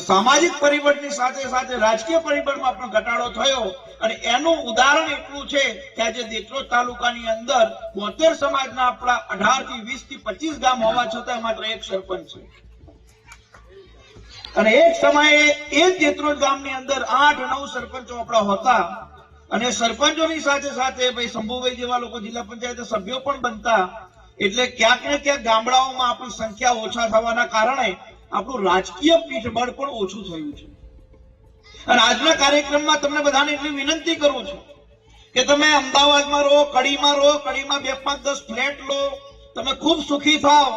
સામાજિક પરિબળની સાથે સાથે રાજકીય પરિબળમાં પણ ઘટાડો થયો અને એનું ઉદાહરણ એટલું છે કે આજે દેત્રોદ તાલુકાની અંદર બોતેર સમાજના આપણા અઢારથી વીસથી પચીસ ગામ હોવા છતાં માત્ર એક સરપંચ છે. અને એક સમયે એ જ દેત્રોદ ગામની અંદર આઠ નવ સરપંચો આપણા હતા અને સરપંચોની સાથે સાથે ભાઈ શંભુભાઈ જેવા લોકો જિલ્લા પંચાયત સભ્યો પણ બનતા. એટલે ક્યાંક ને ક્યાંક ગામડાઓમાં આપણી સંખ્યા ઓછા થવાના કારણે આપણું રાજકીય પીઠબળ પણ ઓછું થયું છે. અને આજના કાર્યક્રમમાં તમને બધાને એટલી વિનંતી કરું છું કે તમે અમદાવાદમાં રહો, કડીમાં રહો, કડીમાં બે પાંચ દસ ફ્લેટ લો, તમે ખૂબ સુખી થાઓ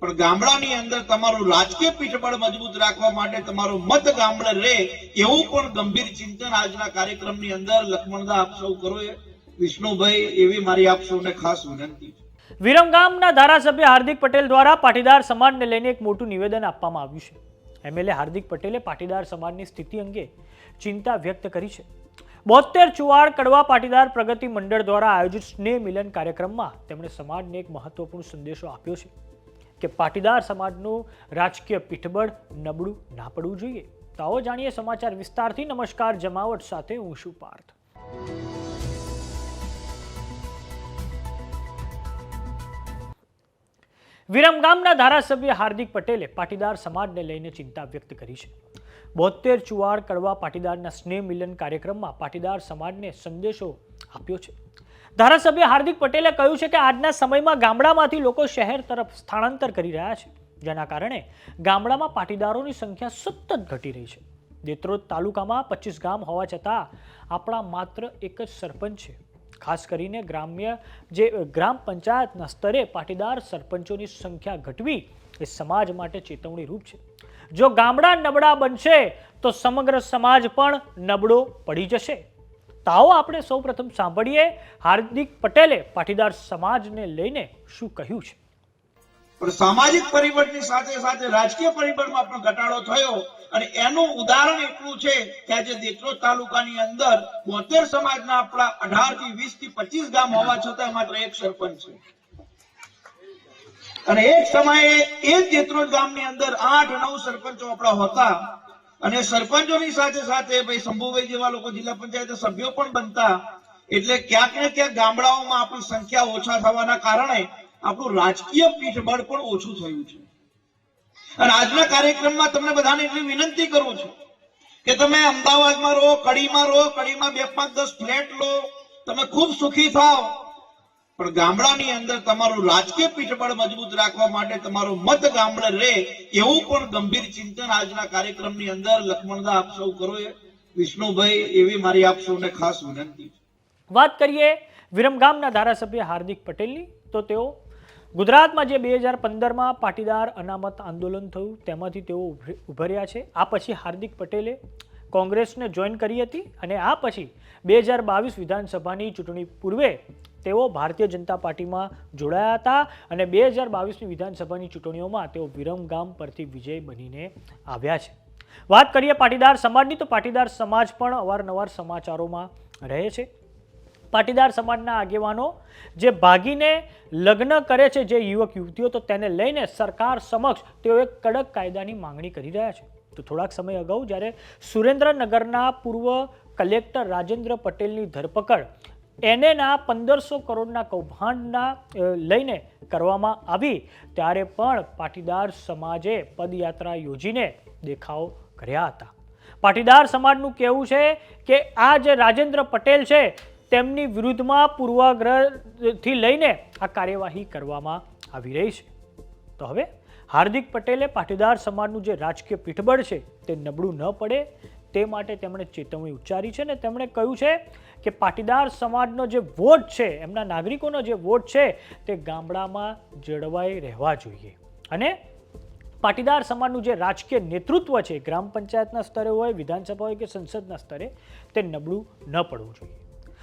પણ ગામડાની અંદર તમારું રાજકીય પીઠબળ મજબૂત રાખવા માટે તમારો મત ગામડે રહે એવું પણ ગંભીર ચિંતન આજના કાર્યક્રમની અંદર લક્ષ્મણદા આપ સૌ કરો વિષ્ણુભાઈ, એવી મારી આપ સૌને ખાસ વિનંતી છે. વિરમગામના ધારાસભ્ય હાર્દિક પટેલ દ્વારા પાટીદાર સમાજને લઈને એક મોટું નિવેદન આપવામાં આવ્યું છે. એમએલએ હાર્દિક પટેલે પાટીદાર સમાજની સ્થિતિ અંગે ચિંતા વ્યક્ત કરી છે. બોતેર ચુવાડ કડવા પાટીદાર પ્રગતિ મંડળ દ્વારા આયોજિત સ્નેહ મિલન કાર્યક્રમમાં તેમણે સમાજને એક મહત્વપૂર્ણ સંદેશો આપ્યો છે કે પાટીદાર સમાજનું રાજકીય પીઠબળ નબળું ના પડવું જોઈએ. તો આવો જાણીએ સમાચાર વિસ્તારથી. નમસ્કાર, જમાવટ સાથે હું શું પાર્થ. વિરમગામના ધારાસભ્ય હાર્દિક પટેલે પાટીદાર સમાજને લઈને ચિંતા વ્યક્ત કરી છે. બોતેર ચુવાડ કડવા પાટીદારના સ્નેહ મિલન કાર્યક્રમમાં પાટીદાર સમાજને સંદેશો આપ્યો છે. ધારાસભ્ય હાર્દિક પટેલે કહ્યું છે કે આજના સમયમાં ગામડામાંથી લોકો શહેર તરફ સ્થળાંતર કરી રહ્યા છે, જેના કારણે ગામડામાં પાટીદારોની સંખ્યા સતત ઘટી રહી છે. દેત્રોદ તાલુકામાં પચીસ ગામ હોવા છતાં આપણા માત્ર એક જ સરપંચ છે. ખાસ કરીને ગ્રામ્ય જે, ગ્રામ પંચાયતના સ્તરે પાટીદાર સરપંચોની સંખ્યા ઘટવી એ સમાજ માટે ચેતવણી રૂપ છે. જો ગામડા નબળા બનશે, તો સમગ્ર સમાજ પણ નબળો પડી જશે. તાઓ આપણે સૌપ્રથમ સાંભળીએ. હાર્દિક પટેલે પાટીદાર સમાજને લઈને શું કહ્યું છે? પણ સામાજિક પરિબળની સાથે સાથે રાજકીય પરિબળમાં પણ ઘટાડો થયો અને એનું ઉદાહરણ એટલું છે કે આજે દેત્રોદ તાલુકાની અંદર બોતેર સમાજના આપણા અઢારથી વીસથી પચીસ ગામ હોવા છતાં માત્ર એક સરપંચ છે. અને એક સમયે એ જ ગામની અંદર આઠ નવ સરપંચો આપણા હતા. અને સરપંચોની સાથે સાથે ભાઈ શંભુભાઈ જેવા લોકો જિલ્લા પંચાયત સભ્યો પણ બનતા. એટલે ક્યાંક ને ક્યાંક ગામડાઓમાં આપણી સંખ્યા ઓછા થવાના કારણે આપણું રાજકીય પીઠબળ પણ ઓછું થયું છે. અને આજના કાર્યક્રમમાં તમને બધાને એટલી વિનંતી કરું છું કે તમે અમદાવાદમાં રહો, કડીમાં રહો, કડીમાં બે પાંચ દસ ફ્લેટ લો, તમે ખૂબ સુખી થાઓ પણ ગામડાની અંદર તમારું રાજકીય પીઠબળ મજબૂત રાખવા માટે તમારો મત ગામડે રહે એવું પણ ગંભીર ચિંતન આજના કાર્યક્રમની અંદર લક્ષ્મણદા આપ સૌ કરો વિષ્ણુભાઈ, એવી મારી આપ સૌને ખાસ વિનંતી વાત કરીએ વિરમગામના ધારાસભ્ય હાર્દિક પટેલની, તો તેઓ ગુજરાતમાં જે બે હજાર પંદરમાં પાટીદાર અનામત આંદોલન થયું, તેમાંથી તેઓ ઉભરી- ઉભર્યા છે. આ પછી હાર્દિક પટેલે કોંગ્રેસને જોઈન કરી હતી અને આ પછી બે હજાર બાવીસ વિધાનસભાની ચૂંટણી પૂર્વે તેઓ ભારતીય જનતા પાર્ટીમાં જોડાયા હતા અને બે હજાર બાવીસની વિધાનસભાની ચૂંટણીઓમાં તેઓ વિરમગામ પરથી વિજય બનીને આવ્યા છે. વાત કરીએ પાટીદાર સમાજની, તો પાટીદાર સમાજ પણ અવારનવાર સમાચારોમાં રહે છે. પાટીદાર સમાજના આગેવાનો જે ભાગીને લગ્ન કરે છે જે યુવક યુવતીઓ, તો તેને લઈને સરકાર સમક્ષ તેઓ એક કડક કાયદાની માંગણી કરી રહ્યા છે. તો થોડાક સમય અગાઉ જ્યારે સુરેન્દ્રનગરના પૂર્વ કલેક્ટર રાજેન્દ્ર પટેલની ધરપકડ એનેના પંદરસો કરોડના કૌભાંડના લઈને કરવામાં આવી, ત્યારે પણ પાટીદાર સમાજે પદયાત્રા યોજીને દેખાવ કર્યા હતા. પાટીદાર સમાજનું કહેવું છે કે આ જે રાજેન્દ્ર પટેલ છે તેમની વિરુદ્ધમાં પૂર્વાગ્રહથી લઈને આ કાર્યવાહી કરવામાં આવી રહી છે. તો હવે હાર્દિક પટેલે પાટીદાર સમાજનું જે રાજકીય પીઠબળ છે તે નબળું ન પડે તે માટે તેમણે ચેતવણી ઉચ્ચારી છે ને તેમણે કહ્યું છે કે પાટીદાર સમાજનો જે વોટ છે, એમના નાગરિકોનો જે વોટ છે તે ગામડામાં જળવાઈ રહેવા જોઈએ. અને પાટીદાર સમાજનું જે રાજકીય નેતૃત્વ છે, ગ્રામ પંચાયતના સ્તરે હોય, વિધાનસભા હોય કે સંસદના સ્તરે, તે નબળું ન પડવું જોઈએ.